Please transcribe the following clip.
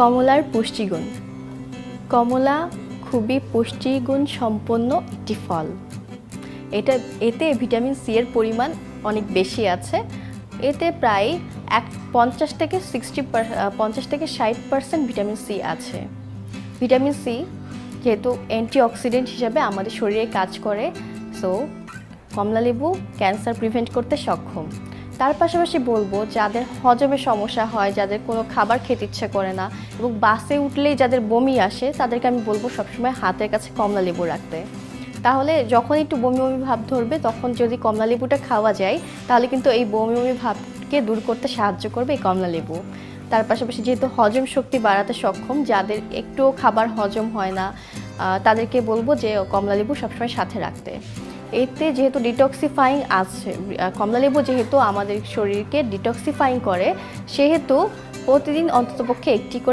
কমলার পুষ্টিগুণ। কমলা খুবই পুষ্টিগুণ সম্পন্ন একটি ফল। এটা, এতে ভিটামিন সি এর পরিমাণ অনেক বেশি আছে। এতে প্রায় এক, পঞ্চাশ থেকে সিক্সটি পঞ্চাশ থেকে ষাট পার্সেন্ট ভিটামিন সি আছে। ভিটামিন সি যেহেতু অ্যান্টিঅক্সিডেন্ট হিসাবে আমাদের শরীরে কাজ করে সো কমলালেবু ক্যান্সার প্রিভেন্ট করতে সক্ষম। তার পাশাপাশি বলব, যাদের হজমের সমস্যা হয়, যাদের কোনো খাবার খেতে ইচ্ছে করে না এবং বাসে উঠলেই যাদের বমি আসে, তাদেরকে আমি বলব সবসময় হাতের কাছে কমলা লেবু রাখতে। তাহলে যখন একটু বমি বমি ভাব ধরবে, তখন যদি কমলা লেবুটা খাওয়া যায়, তাহলে কিন্তু এই বমি বমি ভাবকে দূর করতে সাহায্য করবে এই কমলা লেবু। তার পাশাপাশি যেহেতু হজম শক্তি বাড়াতে সক্ষম, যাদের একটুও খাবার হজম হয় না তাদেরকে বলব যে কমলা লেবু সবসময় সাথে রাখতে। এতে যেহেতু ডিটক্সিফাইং আছে কমলা কমলালেবু যেহেতু আমাদের শরীরকে ডিটক্সিফাইং করে, সেহেতু প্রতিদিন অন্ততপক্ষে একটি করে